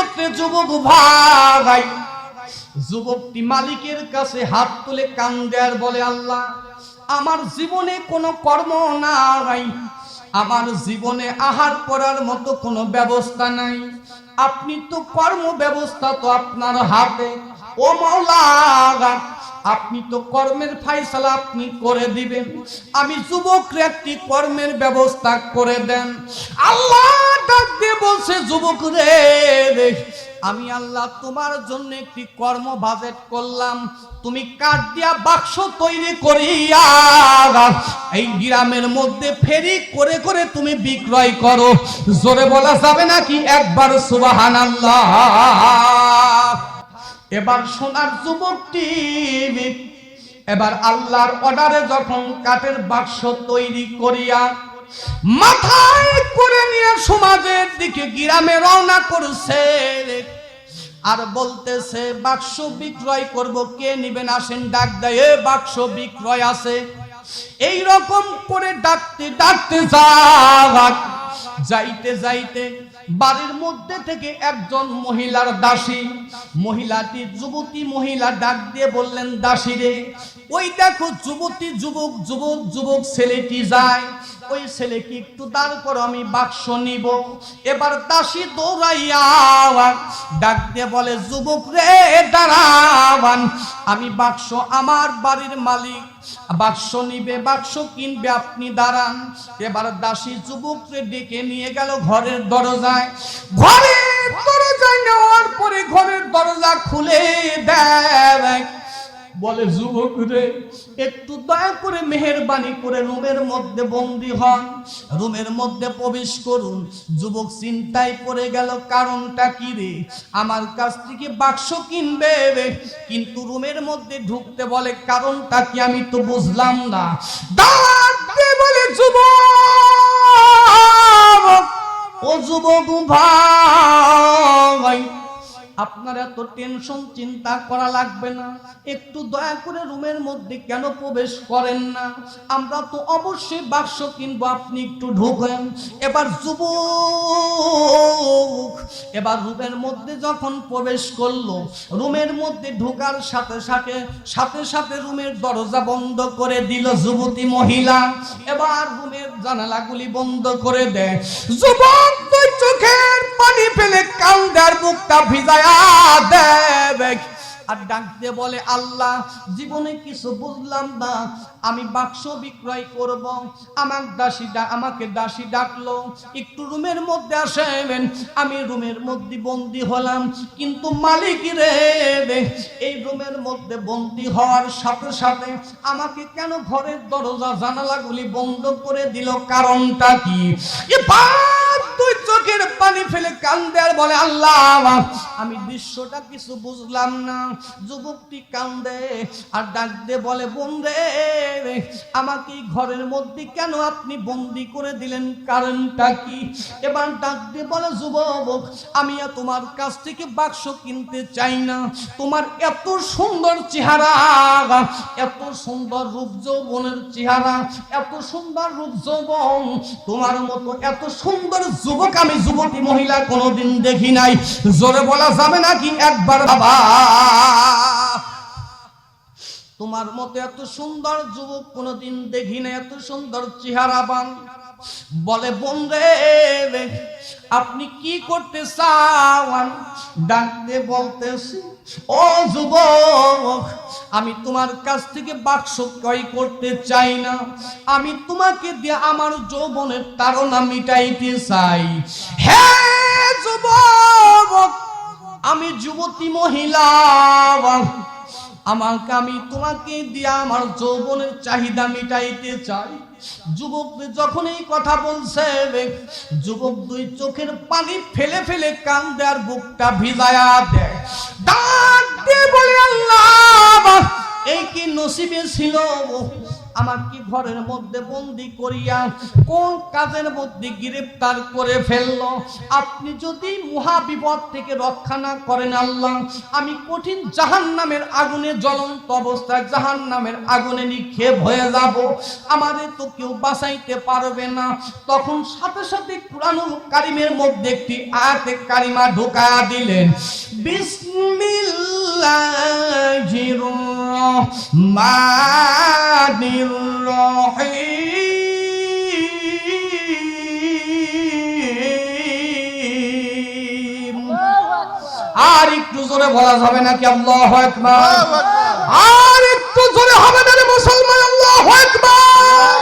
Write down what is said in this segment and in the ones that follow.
মধ্যে যুবক ভাই। যুবকটি মালিকের কাছে হাত তুলে কান্দে আর বলে, আল্লাহ, আমার জীবনে কোনো কর্ম নাই। আমার জীবনে আহার করার মতো কোনো ব্যবস্থা নাই। আপনি তো কর্ম ব্যবস্থা তো আপনার হাতে। ও মাওলা, আপনি তো কর্মের ফাইসালা আপনি করে দিবেন। আমি যুবকরে একটি কর্মের ব্যবস্থা করে দেন। আল্লাহ ডাক দিয়ে বলছে, যুবক রে আমি আল্লাহ তোমার জন্য একটি কর্ম বাজেট করলাম। তুমি কাঠ দিয়া বাক্স তৈরি করিয়া এই গ্রামের মধ্যে ফেরি করে করে তুমি বিক্রয় করো। জোরে বলা যাবে নাকি? একবার সুবাহান আল্লাহ এবার সোনার যুবকটি, এবার আল্লাহর অর্ডারে যখন কাঠের বাক্স তৈরি করিয়া মাথায় করে নিয়ে সমাজের দিকে গ্রামে রওনা করছে। আর বলতেছে, বাক্স বিক্রয় করব, কে নিবেন আসেন ডাক দেয় বাক্স বিক্রয় আছে। এই রকম করে ডাকতে ডাকতে যাক। যাইতে যাইতে বাড়ির মধ্যে থেকে একজন মহিলার দাসী মহিলাটি যুবতী মহিলা ডাক দিয়ে বললেন, দাসী রে, ওই দেখো যুবতী, যুবক যুবক যুবক ছেলেটি যায় ওই ছেলেকে একটু দাঁড় করো, আমি বাক্স নিব। এবার দাসী দৌড়াইয়া ডাক দিয়ে বলে, যুবক রে, দাঁড়াবান। আমি বাক্স আমার বাড়ির মালিক। বাক্স নিবে, বাক্স কিনবে, আপনি দাঁড়ান। এবার দাসী যুবককে ডেকে নিয়ে গেল ঘরের দরজায়। ঘরের দরজায় নেওয়ার পরে ঘরের দরজা খুলে দেয়। বলে, যুবক রে, একটু দয়া করে মেহেরবানি করে রুমের মধ্যে বন্দি হন। রুমের মধ্যে প্রবেশ করুন। যুবক চিন্তায় পড়ে গেল, কারণটা কি রে? আমার কাছ থেকে বাক্স কিনবে কিন্তু রুমের মধ্যে ঢুকতে বলে, কারণটা কি আমি তো বুঝলাম না। দিয়ে বলে, যুবক, ও যুবক ভাই আপনার এত টেনশন চিন্তা করা লাগবে না। একটু দয়া করে রুমের মধ্যে কেন প্রবেশ করেন না? আমরা তো অবশ্যই বাক্স কিনবো, আপনি একটু ঢুকেন। এবার যুব এবার রুমের মধ্যে যখন প্রবেশ করল, রুমের মধ্যে ঢোকার সাথে সাথে সাথে সাথে রুমের দরজা বন্ধ করে দিল যুবতী মহিলা। এবার রুমের জানালাগুলি বন্ধ করে দেয়। যুবক চোখের পানি ফেলে কান্দার মুখটা ভিজায়া দেবে। আর বলে, আল্লাহ, জীবনে কিছু বুঝলাম না। আমি বাক্স বিক্রয় করব। আমার দাসী আমাকে দাসী ডাকলো। একটু রুমের মধ্যে আসেন। আমি রুমের মধ্যে বন্দি হলাম। কিন্তু মালিক রে, এই রুমের মধ্যে বন্দি হওয়ার সাথে সাথে আমাকে কেন ঘরের দরজা জানালাগুলি বন্ধ করে দিল? কারণটা কি? চোখের পানি ফেলে কান্দে আর বলে, আল্লাহ, আমি দৃশ্যটা কিছু বুঝলাম না। যুবকটি কান্দে আর ডাক দিয়ে বলে, বন্ধে, আমাকে ঘরের মধ্যে কেন আপনি বন্দি করে দিলেন? কারণটা কি? এবার ডাক দিয়ে বলে, যুবক, আমি তোমার কাছ থেকে বাক্স কিনতে চাই না। তোমার এত সুন্দর চেহারা, এত সুন্দর রূপ যৌবনের চেহারা, এত সুন্দর রূপ যৌবন, তোমার মতো এত সুন্দর যুবক আমি যুবতী মহিলা কোনোদিন দেখি নাই। জোরে বলা যাবে নাকি একবার বাবা? তোমার মতো এত সুন্দর যুবক কোনোদিন দেখি না এত সুন্দর চেহারা চেহারাবান বলে বন্ধে আপনি কি করতে চান? ডাকতে বলতেছি, ও যুবক, আমি তোমার কাছ থেকে বাক্স ক্রয় করতে চাই না। আমি তোমাকে দিয়ে আমার যৌবনের তাড়না মিটাইতে চাই। হ্যাঁ যুবক, আমি যুবতী মহিলা আমাকে আমি তোমাকে দিয়ে আমার যৌবনের চাহিদা মিটাইতে চাই। যুবক যখন এই কথা বলছে, যুবক দুই চোখের পানি ফেলে ফেলে কান্দে আর বুকটা ভিজায়া দেয়। ডাক দিয়ে বলে, আল্লাহ, এই কি নসিবে ছিল? আমাকে ঘরের মধ্যে বন্দি করিয়া কোন কাজের মধ্যে গ্রেফতার করে ফেলল? আপনি যদি মহা বিপদ থেকে রক্ষা না করেন আল্লাহ, আমি কঠিন জাহান নামের আগুনে জ্বলন্ত অবস্থায় জাহান নামের আগুনে নিক্ষেপ হয়ে যাব। আমাদের তো কেউ বাঁচাইতে পারবে না। তখন সাথে সাথে কুরআনুল কারিমের মধ্যে একটি আয়াতে কারিমা ঢোকা দিলেন, বিসমিল্লাহির রহমানির রহিম আর একটু জোরে বলা যাবে নাকি? আল্লাহু আকবার। আর একটু জোরে হবে না মুসলমান? আল্লাহু আকবার।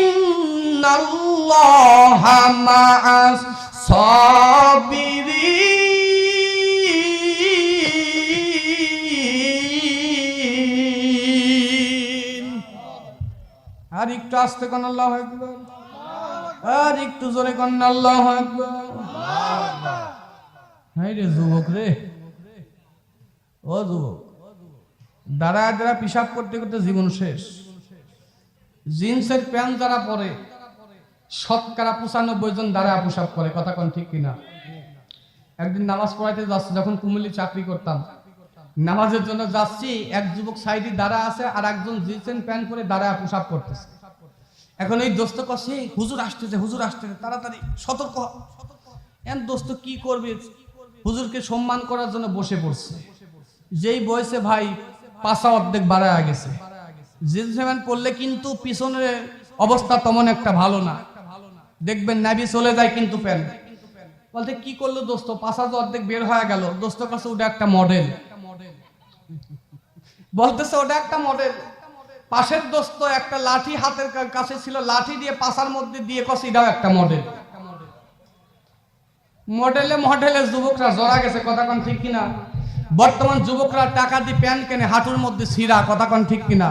ইন্নাল্লাহা মা'আস সাবিরিন। একটু আস্তে কোন, আল্লাহু আকবার। আর একটু জোরে কোন, আল্লাহু আকবার। হাই রে যুবক রে। ও যুবক দাঁড়া দাঁড়া পিসাব করতে করতে জীবন শেষ। জিন্সের প্যান্ট যারা পরে, শতকরা পঁচানব্বই জন দাঁড়া পোশাক করে, কথা কোন ঠিক কিনা? একদিন নামাজ পড়াইতে যাচ্ছি, যখন কুমিল্লি চাকরি করতাম। নামাজের জন্য যাচ্ছি, এক যুবক সাইডে দাঁড়া আছে আর একজন জিন্সের প্যান্ট পরে দাঁড়া পোশাক করতেছে। এখন এই দোস্ত কষে হুজুর আসতেছে হুজুর আসতেছে, তাড়াতাড়ি সতর্ক হ। এন দোস্ত কি করবে? হুজুরকে সম্মান করার জন্য বসে পড়ছে। যেই বয়সে ভাই পাশা অর্ধেক বাড়ায় গেছে। জিন্স প্যান্ট পরলে কিন্তু পিছনের অবস্থা তেমন একটা ভালো না। দেখবেন নাবি চলে যায় কিন্তু প্যান্ট বলতে কি করল দোস্ত? পাশা তো অর্ধেক বের হয়ে গেল। দোস্ত কাছে ওটা একটা মডেল বলতেছে, ওটা একটা মডেল পাশের দোস্ত একটা লাঠি হাতের কাছে ছিল, লাঠি দিয়ে পাশার মধ্যে দিয়ে কষে দাও একটা মডেল মডেলে মডেলে যুবকরা জড়া গেছে, কথা কন ঠিক কিনা? বর্তমান যুবকরা টাকা দিয়ে প্যান্ট কেনে, হাঁটুর মধ্যে সিরা কথা কন ঠিক কিনা?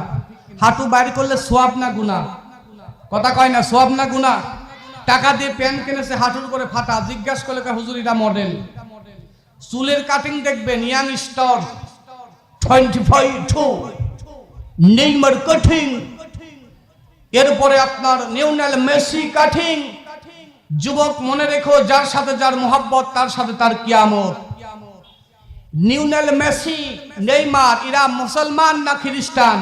হাঁটু বাইর করলে সোয়াব না গুনা কথা কয় না, সোয়াব না গুনা টাকা দিয়ে প্যান্ট কিনেছে, হাঁটুর করে ফাটা, জিজ্ঞাসা করলে হুজুর, এটা মডেল চুলের কাটিং দেখবেন, young star twenty five two Neymar cutting এরপরে আপনার নিউনাল মেসি কাটিং যুবক মনে রেখো, যার সাথে যার মোহাব্বত, তার সাথে তার কিয়ামত। নিউনেল মেসি, নেইমার, এরা মুসলমান না খ্রিস্টান?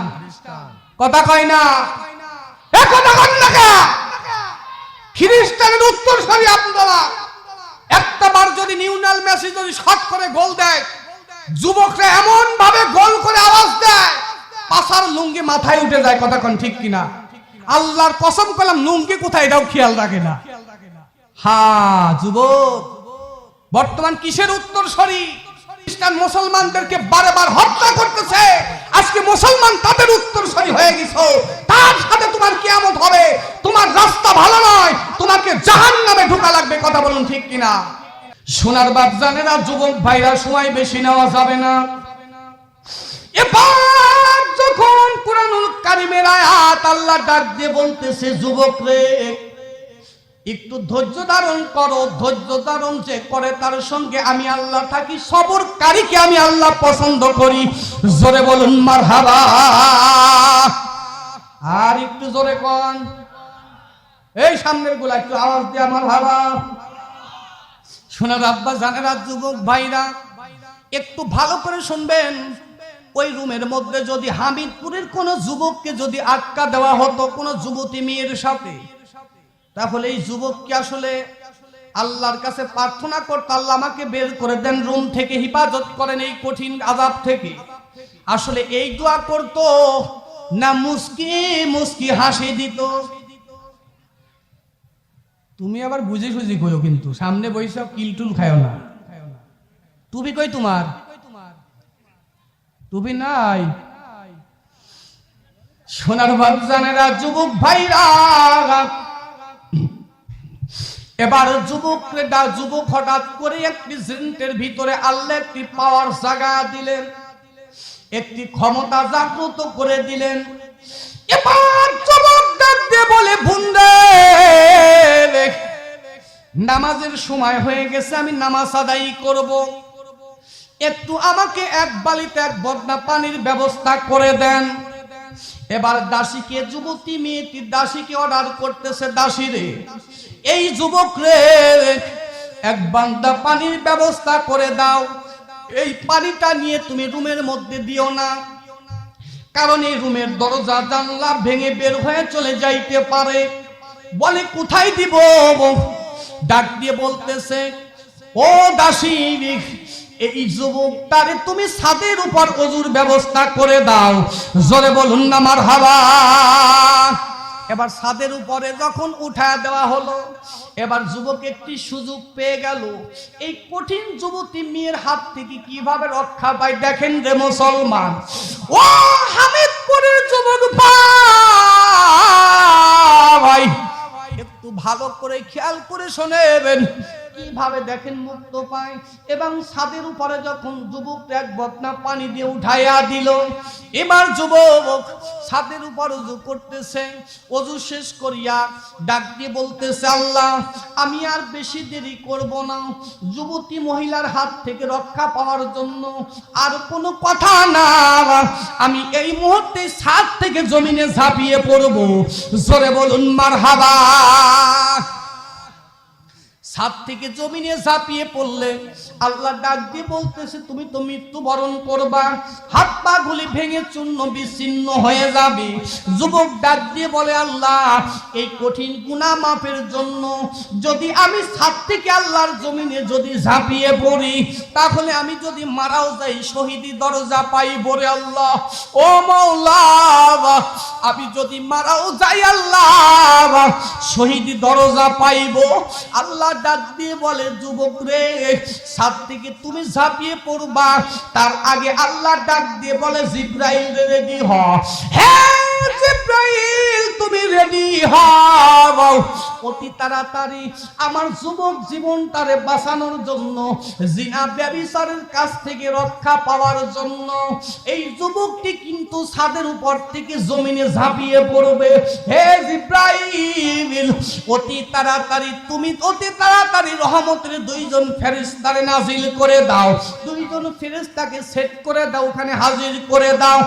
কথা কয় না? খ্রিস্টানের উত্তর সারি আপনারা একটা যদি নিউনাল মেসি যদি শট করে গোল দেয়, যুবকরা এমন ভাবে গোল করে আওয়াজ দেয় পাশার লুঙ্গি মাথায় উঠে যায় কথা কন ঠিক কিনা? আল্লাহর কসম করলাম লুঙ্গি কোথায় এটাও খেয়াল রাখে না। হা, যুবক, বর্তমান কিসের উত্তর সরি খ্রিস্টান মুসলমানদেরকে বারবার হত্যা করতেছে। আজকে মুসলমান তাদের হয়ে তার সাথে তোমার কিয়ামত হবে। তোমার রাস্তা ভালো নয়। তোমাকে জাহান নামে ঢোকা লাগবে, কথা বলুন ঠিক কিনা? সোনার বাপ জানেরা যুবক ভাইরা, সময় বেশি নেওয়া যাবে না। এবার যখন কোরআনুল কারিমের আয়াত আল্লাহ ডাক দিয়ে বলতেছে, যুবক রে, একটু ধৈর্য ধারণ করো, ধৈর্য ধারণ যে করে তার সঙ্গে আমি আল্লাহ থাকি, সবরকারীকে আমি আল্লাহ পছন্দ করি। জোরে বলুন মার আর একটু জোরে কন। এই সামনেরগুলা একটু আওয়াজ দিয়ে আমার হাবা শোনার আব্বা জানেরা, যুবক ভাইরা, একটু ভালো করে শুনবেন। ওই রুমের মধ্যে যদি হামিদপুরের কোন যুবককে যদি আটকা দেওয়া হতো, কোন যুবতী মেয়ের সাথে, তাহলে এই যুবককে আসলে আল্লাহর কাছে প্রার্থনা করতে আল্লাহ আমাকে বের করে দেন, রুম থেকে হিফাজত করেন এই কঠিন আজাব থেকে। আসলে এই দোয়া করতো না মুস্কি মুস্কি হাসি দিত। তুমি আবার বুঝে সুঝি কইও কিন্তু, সামনে বৈশাখ কিলটুল খায়ও না। তুমি কই তোমার? তুমি নাই। সোনার বাচ্চানেরা যুবক ভাইরা। এবার যুবক যুবক হঠাৎ করে একটি জিন্টের ভিতরে আল্লাহ একটি পাওয়ার জাগা দিলেন। একটি ক্ষমতা জাগ্রত করে দিলেন। এবার যুবক ডাক দিয়ে বলে, বুন্দে নামাজের সময় হয়ে গেছে, আমি নামাজ আদায় করব। একটু আমাকে এক বালিতে এক বদনা পানির ব্যবস্থা করে দেন। এবার দাসীকে, যুবতী মেয়েটি দাসীকে অর্ডার করতেছে, দাসী রে, এই যুবক রে, এক বান্দা পানির ব্যবস্থা করে দাও। এই পানিটা নিয়ে তুমি রুমের মধ্যে দিও না, কারণ এই রুমের দরজা জানলা ভেঙে বের হয়ে চলে যাইতে পারে। বলে, কোথায় দিব? ডাক দিয়ে বলতেছে, ও দাসী এই যুবক তারে তুমি ছাদের উপর অজুর ব্যবস্থা করে দাও। জোরে বলুন না আমার হাওয়া এবার ছাদের উপরে যখন উঠায় দেওয়া হলো, এবার যুবক একটি সুযোগ পেয়ে গেল। এই কঠিন যুবতী মেয়ের হাত থেকে কীভাবে রক্ষা পায় দেখেন রে মুসলমান। ও হামিদপুরের যুবক ভাই, একটু ভালো করে খেয়াল করে শোনেবেন। কীভাবে দেখেন মুক্ত পায়? এবং ছাদের উপরে যখন যুবক এক বদনা পানি দিয়ে উঠাইয়া দিল, এবার যুবক ছাদের উপর উজু করতেছে অজু শেষ করিয়া ডাক দিয়ে বলতেছে, আল্লাহ, আমি আর বেশি দেরি করব না। যুবতী মহিলার হাত থেকে রক্ষা পাওয়ার জন্য আর কোনো কথা না। আমি এই মুহূর্তে ছাদ থেকে জমিনে ঝাঁপিয়ে পড়ব। জোরে বলুন মার হাবা ছাদ থেকে জমিনে ঝাঁপিয়ে পড়লে আল্লাহ ডাক দিয়ে বলতেছে, তুমি তো মৃত্যু বরণ করবা। হাত পা গুলি ভেঙে চূর্ণ বিচ্ছিন্ন হয়ে যাবে। যুবক ডাক দিয়ে বলে, আল্লাহ, এই কঠিন গুনাহ মাপের জন্য যদি আমি ছাদ থেকে আল্লাহর জমিনে যদি ঝাঁপিয়ে পড়ি, তাহলে আমি যদি মারাও যাই, শহীদি দরজা পাই বলে আল্লাহ। ও মৌলা আমি যদি মারাও যাই আল্লাহ, শহীদ দরজা পাইব। আল্লাহ ডাক দিয়ে বলে, যুবক রে সাত থেকে তুমি ঝাঁপিয়ে পড়বা। তার আগে আল্লাহ ডাক দিয়ে বলে, জিব্রাইল রেডি হ। হ্যাঁ জিব্রাইল! তুমি রেডি হও অতি তাড়াতাড়ি আমার যুবক জীবনটারে বাঁচানোর জন্য, জিনা ব্যবিচারের কাছ থেকে রক্ষা পাওয়ার জন্য, এই যুবকটি কিন্তু ছাদের উপর থেকে জমিনে ঝাঁপিয়ে পড়বে। হে জিব্রাইল, অতি তাড়াতাড়ি, তুমি অতি তাড়াতাড়ি রহমতের দুইজন ফেরেশতারে নাজিল করে দাও। দুইজন ফেরেশতাকে সেট করে দাও, ওখানে হাজির করে দাও।